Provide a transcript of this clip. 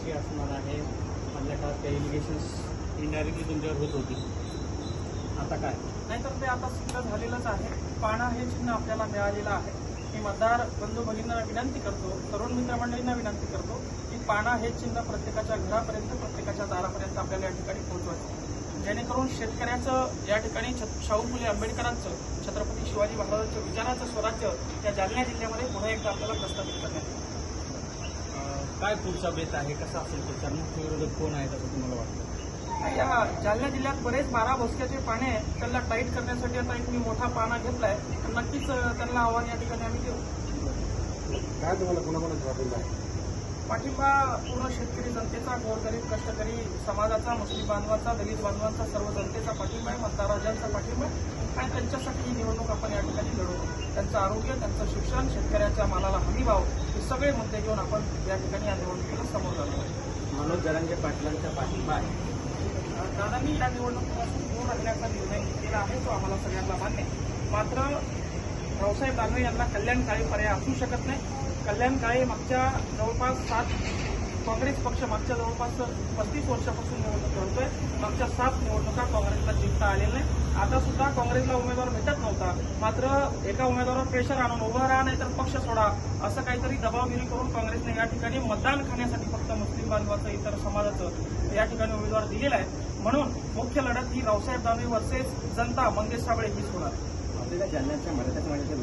कशी असणार आहे. मधल्या काळात काही इलिगेशन्स इनडायरेक्टली तुमच्यावर होत होती. आता काय? नाहीतर ते आता सिद्ध झालेलंच आहे. पाणा हे चिन्ह आपल्याला मिळालेलं आहे. मी मतदार बंधू भगिनींना विनंती करतो तरुण मित्रमंडळींना विनंती करतो की पाणा हे चिन्ह प्रत्येकाच्या घरापर्यंत प्रत्येकाच्या दारापर्यंत आपल्याला या ठिकाणी पोहोचवायचं जेणेकरून शेतकऱ्याचं या ठिकाणी छत- शाहू फुले आंबेडकरांचं छत्रपती शिवाजी महाराजांचं विचाराचं स्वराज्य या जालना जिल्ह्यामध्ये पुन्हा एकदा आपल्याला प्रस्थापित करण्यात येईल. काय पुढचा बेत आहे? कसा असेल पुढचा? मुख्य विरोधक कोण आहे असं तुम्हाला वाटतं? या जालना जिल्ह्यात बरेच बारा भोसक्याचे पाणे आहेत. त्यांना टाईट करण्यासाठी आता एक मी मोठा पाना घेतलाय. तर नक्कीच त्यांना आव्हान या ठिकाणी आम्ही देऊ. काय तुम्हाला कोणाकोणाचा पाठिंबा आहे पाठिंबा पूर्ण शेतकरी जनतेचा गोरगरीब कष्टकरी समाजाचा मुस्लिम बांधवाचा दलित बांधवांचा सर्व जनतेचा पाठिंबा आहे मतदार राजांचा पाठिंबा आहे. आणि त्यांच्यासाठी ही निवडणूक आपण या ठिकाणी लढवू. त्यांचं आरोग्य त्यांचं शिक्षण शेतकऱ्याच्या मालाला हमी भाव. हे सगळे मुद्दे घेऊन आपण या ठिकाणी या निवडणुकीला समोर जातो मनोज जरांगे पाटलांचा पाठिंबा आहे. दादांनी या निवडणुकीपासून दूर राहण्याचा निर्णय घेतलेला आहे तो आम्हाला सगळ्यांना मान्य आहे. मात्र रावसाहेब दानवे यांना कल्याणकारी पर्याय असू शकत नाही. कल्याणकाळी मागच्या जवळपास सात काँग्रेस पक्ष मागच्या जवळपास पस्तीस वर्षापासून निवडणूक लढतोय. मागच्या सात निवडणुका काँग्रेसला जिंकता आलेल्या नाही आता सुद्धा काँग्रेसला उमेदवार भेटत नव्हता. मात्र एका उमेदवारावर प्रेशर आणून उभं राहा नाही तर पक्ष सोडा असं काहीतरी दबावगिरी करून काँग्रेसने या ठिकाणी मतदान खाण्यासाठी फक्त मुस्लिम बांधवाचं इतर समाजाचं या ठिकाणी उमेदवार दिलेला आहे. म्हणून मुख्य लढत ही रावसाहेब दानवे वर्सेस जनता मंगेश साबळे हीच होणार. आपल्याला जालन्याच्या मराठा समाजाच्या